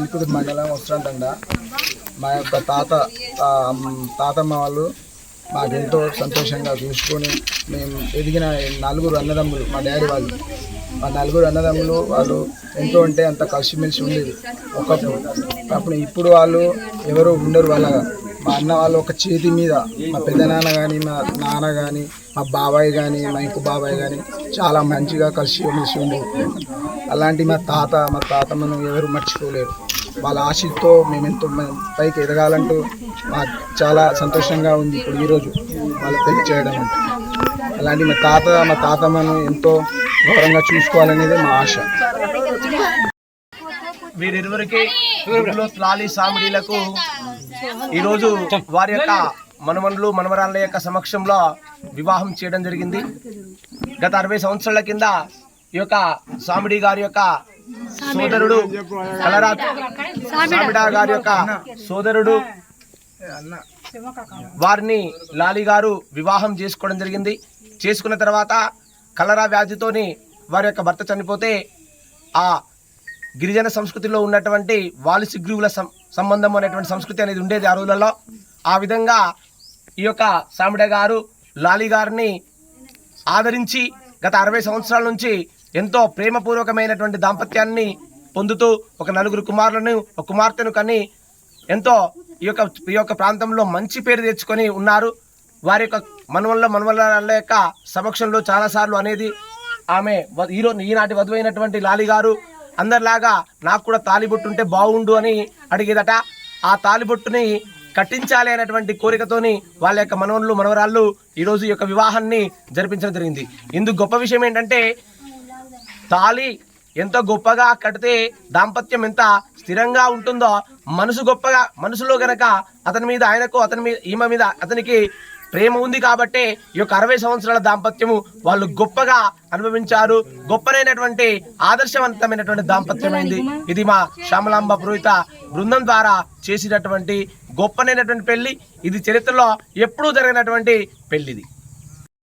ఎన్నికుదురు మండలం వస్తుందండ మా యొక్క తాత తాతమ్మ వాళ్ళు మాకెంతో సంతోషంగా చూసుకొని మేము ఎదిగిన నలుగురు అన్నదమ్ములు మా డాడీ వాళ్ళు. మా నలుగురు అన్నదమ్ములు వాళ్ళు ఎంతో అంటే అంత కలిసిమెలిసి ఉండేది. ఒకప్పుడు అప్పుడు ఇప్పుడు వాళ్ళు ఎవరు ఉండరు వాళ్ళగా. మా అన్న వాళ్ళు ఒక చేతి మీద మా పెద్దనాన్న కానీ మా నాన్న కానీ మా బాబాయ్ కానీ మా ఇంకో బాబాయ్ కానీ చాలా మంచిగా కలిసి మెలిసి ఉండేది. అలాంటి మా తాత మా తాతమ్మను ఎవరు మర్చిపోలేరు. వాళ్ళ ఆశతో మేము ఎంతో పైకి ఎదగాలంటూ మాకు చాలా సంతోషంగా ఉంది ఇప్పుడు ఈరోజు వాళ్ళ పెళ్ళి చేయడం అంటే. అలాంటి మా తాత మా తాతమ్మను ఎంతో గౌరవంగా చూసుకోవాలనేది మా ఆశ. వీరిరువురికి గుడిలో సామిడీలకు ఈరోజు వారి యొక్క మనమనులు మనవరాళ్ళ యొక్క సమక్షంలో వివాహం చేయడం జరిగింది. గత అరవై సంవత్సరాల కింద ఈ యొక్క సామిడి గారి యొక్క సోదరుడు సామిడా గారి యొక్క సోదరుడు వారిని లాలి గారు వివాహం చేసుకోవడం జరిగింది. చేసుకున్న తర్వాత కలరా వ్యాధితోని వారి యొక్క భర్త చనిపోతే ఆ గిరిజన సంస్కృతిలో ఉన్నటువంటి వాలిసిగ్రీవుల సంబంధం అనేటువంటి సంస్కృతి అనేది ఉండేది ఆ రోజులలో. ఆ విధంగా ఈ యొక్క సామిడ గారు లాలి గారిని ఆదరించి గత అరవై సంవత్సరాల నుంచి ఎంతో ప్రేమపూర్వకమైనటువంటి దాంపత్యాన్ని పొందుతూ ఒక నలుగురు కుమారులను ఒక కుమార్తెను కని ఎంతో ఈ యొక్క ఈ యొక్క ప్రాంతంలో మంచి పేరు తెచ్చుకొని ఉన్నారు. వారి యొక్క మనవల్ల మనవల్ల యొక్క సమక్షంలో చాలాసార్లు అనేది ఆమె వ- ఈరోజు ఈనాటి వధువైనటువంటి లాలి గారు అందరిలాగా నాకు కూడా తాలిబొట్టు ఉంటే బాగుండు అని అడిగేదట. ఆ తాలిబొట్టుని కట్టించాలి అనేటువంటి కోరికతోని వాళ్ళ యొక్క మనవళ్ళు మనవరాళ్ళు ఈరోజు ఈ యొక్క వివాహాన్ని జరిపించడం జరిగింది. ఇందుకు గొప్ప విషయం ఏంటంటే తాళి ఎంత గొప్పగా కడితే దాంపత్యం ఎంత స్థిరంగా ఉంటుందో మనసు గొప్పగా మనసులో గనక అతని మీద ఆయనకు అతని మీద ఈమె మీద అతనికి ప్రేమ ఉంది కాబట్టే ఈ యొక్క అరవై సంవత్సరాల దాంపత్యము వాళ్ళు గొప్పగా అనుభవించారు. గొప్పనైనటువంటి ఆదర్శవంతమైనటువంటి దాంపత్యమైంది ఇది మా శ్యామలాంబ పురోహిత బృందం ద్వారా చేసినటువంటి గొప్పనైనటువంటి పెళ్ళి. ఇది చరిత్రలో ఎప్పుడూ జరిగినటువంటి పెళ్ళిది.